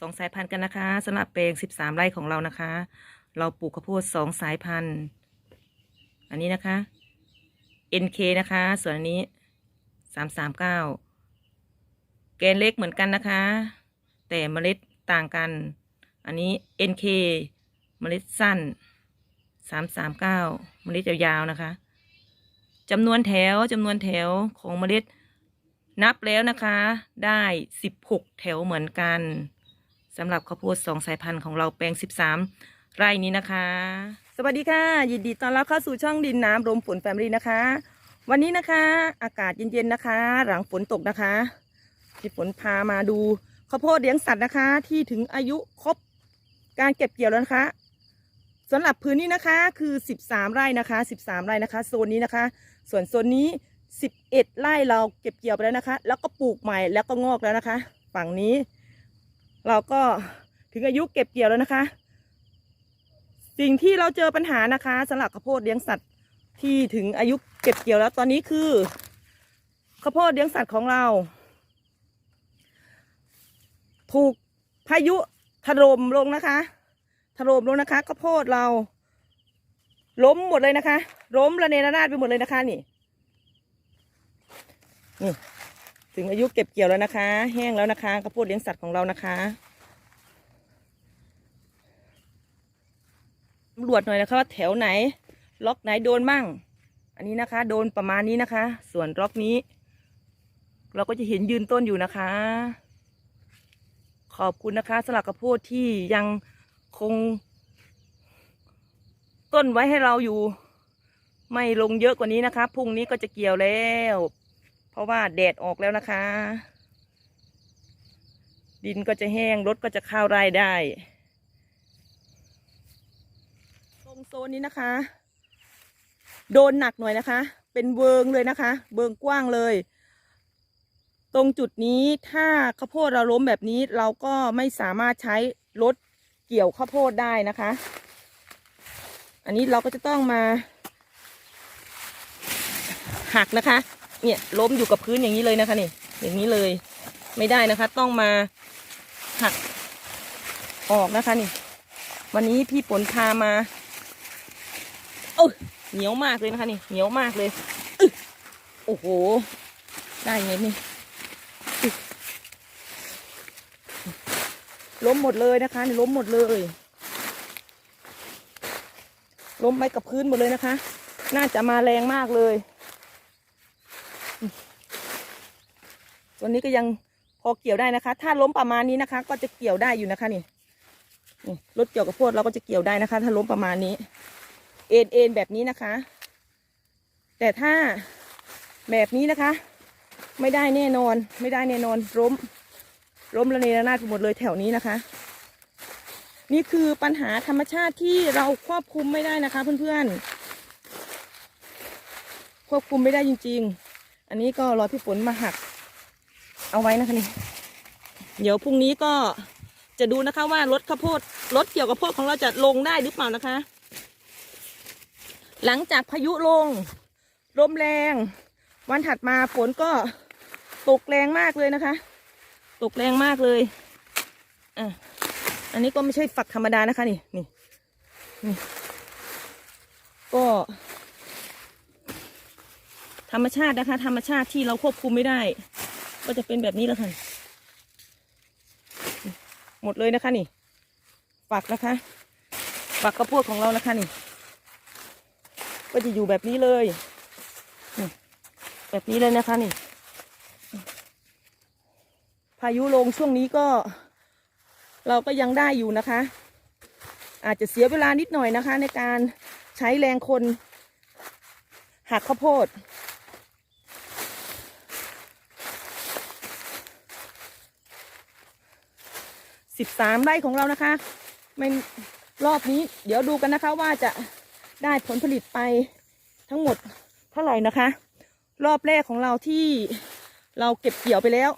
สองสายพันธุ์กันนะคะสำหรับแปลงสิบสามไร่ของเรานะคะ เราปลูกข้าวโพดสองสายพันธุ์อันนี้นะคะ NK นะคะ ส่วนอันนี้สามสามเก้าแกนเล็กเหมือนกันนะคะ แต่เมล็ดต่างกัน อันนี้ NK เมล็ดสั้นสามสามเก้าเมล็ดยาวๆนะคะจำนวนแถวจำนวนแถวของเมล็ด นับแล้วนะคะ ได้สิบหกแถวเหมือนกันสำหรับข้าวโพดสองสายพันธุ์ของเราแปลงสิบสามไร่นี้นะคะ สวัสดีค่ะ ยินดีต้อนรับเข้าสู่ช่องดินน้ำรมฝนแฟมิลี่นะคะ วันนี้นะคะ อากาศเย็นๆนะคะ หลังฝนตกนะคะพี่ฝนพามาดูข้าวโพดเลี้ยงสัตว์นะคะ ที่ถึงอายุครบการเก็บเกี่ยวแล้วนะคะสำหรับพื้นนี้นะคะคือ 13 ไร่นะคะ 13 ไร่นะคะ โซนนี้นะคะ ส่วนโซนนี้ 11ไร่เราเก็บเกี่ยวไปแล้วนะคะ แล้วก็ปลูกใหม่แล้วก็งอกแล้วนะคะ ฝั่งนี้ เราก็ถึงอายุเก็บเกี่ยวแล้วนะคะ สิ่งที่เราเจอปัญหานะคะสำหรับข้าวโพดเลี้ยงสัตว์ที่ถึงอายุเก็บเกี่ยวแล้วตอนนี้คือข้าวโพดเลี้ยงสัตว์ของเรา ถูกพายุถล่มลงนะคะถล่มลงนะคะข้าวโพดเรา ล้มหมดเลยนะคะ ล้มระเนระนาดไปหมดเลยนะคะนี่ นี่ถึงอายุเก็บเกี่ยวแล้วนะคะ แห้งแล้วนะคะข้าวโพดเลี้ยงสัตว์ของเรานะคะตำรวจหน่อยนะคะว่าแถวไหน ล็อกไหนโดนบ้าง อันนี้นะคะ โดนประมาณนี้นะคะ ส่วนล็อกนี้ เราก็จะเห็นยืนต้นอยู่นะคะ ขอบคุณนะคะสลักข้าวโพดที่ยังคง ต้นไว้ให้เราอยู่ ไม่ลงเยอะกว่านี้นะคะพรุ่งนี้ก็จะเกี่ยวแล้ว เพราะว่าแดดออกแล้วนะคะ ดินก็จะแห้งรถก็จะเข้าไร่ได้ ตรงโซนนี้นะคะ โดนหนักหน่อยนะคะ เป็นเวิงเลยนะคะเบิงกว้างเลย ตรงจุดนี้ถ้าข้าวโพดเราล้มแบบนี้เราก็ไม่สามารถใช้รถเกี่ยวข้าวโพดได้นะคะ อันนี้เราก็จะต้องมาหักนะคะ เนี่ยล้มอยู่กับพื้นอย่างนี้เลยนะคะนี่อย่างนี้เลยไม่ได้นะคะ ต้องมาหักออกนะคะนี่ วันนี้พี่ฝนพามาโอ้ยเหนียวมากเลยนะคะนี่เหนียวมากเลยโอ้โห ได้ไงนี่ล้มหมดเลยนะคะนี่ล้มหมดเลยล้มไปกับพื้นหมดเลยนะคะ น่าจะมาแรงมากเลย ตัวนี้ก็ยังพอเกี่ยวได้นะคะ ถ้าล้มประมาณนี้นะคะ ก็จะเกี่ยวได้อยู่นะคะนี่รถเกี่ยวกับพวดเราก็จะเกี่ยวได้นะคะ ถ้าล้มประมาณนี้ เอ็นเอ็นแบบนี้นะคะ แต่ถ้าแบบนี้นะคะ ไม่ได้แน่นอน ไม่ได้แน่นอนล้มล้มระเนระนาดไปหมดเลยแถวนี้นะคะ นี่คือปัญหาธรรมชาติที่เราควบคุมไม่ได้นะคะ เพื่อนๆควบคุมไม่ได้จริง ๆ อันนี้ก็รอพี่ฝนมาหัก เอาไว้นะคะนี่ เดี๋ยวพรุ่งนี้ก็จะดูนะคะว่ารถข้าวโพดรถเกี่ยวกับโพดของเราจะลงได้หรือเปล่านะคะ หลังจากพายุลงลมแรง วันถัดมาฝนก็ตกแรงมากเลยนะคะ ตกแรงมากเลยอะอันนี้ก็ไม่ใช่ฝักธรรมดานะคะนี่นี่นี่ก็ ธรรมชาตินะคะ ธรรมชาติที่เราควบคุมไม่ได้ ก็จะเป็นแบบนี้แล้วค่ะ หมดเลยนะคะนี่ฝักนะคะฝักข้าวโพดของเรานะคะนี่ ก็จะอยู่แบบนี้เลยแบบนี้เลยนะคะนี่ พายุลงช่วงนี้ก็ เราก็ยังได้อยู่นะคะ อาจจะเสียเวลานิดหน่อยนะคะ ในการใช้แรงคนหักข้าวโพด สิบสามไร่ของเรานะคะไม่รอบนี้ เดี๋ยวดูกันนะคะว่าจะได้ผลผลิตไปทั้งหมดเท่าไหร่นะคะ รอบแรกของเราที่เราเก็บเกี่ยวไปแล้ว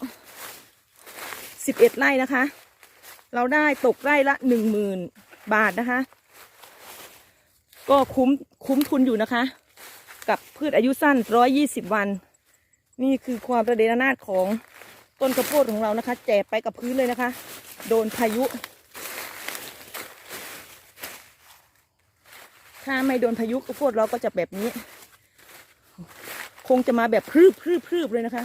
สิบเอ็ดไร่นะคะ เราได้ตกไร่ละหนึ่งหมื่นบาทนะคะ ก็คุ้มคุ้มทุนอยู่นะคะ กับพืชอายุสั้นร้อยยี่สิบวัน นี่คือความประเดระนาดของ ต้นข้าวโพดของเรานะคะ แจกไปกับพื้นเลยนะคะ โดนพายุ ถ้าไม่โดนพายุข้าวโพดเราก็จะแบบนี้ คงจะมาแบบพรืบพรืบพรืบเลยนะคะ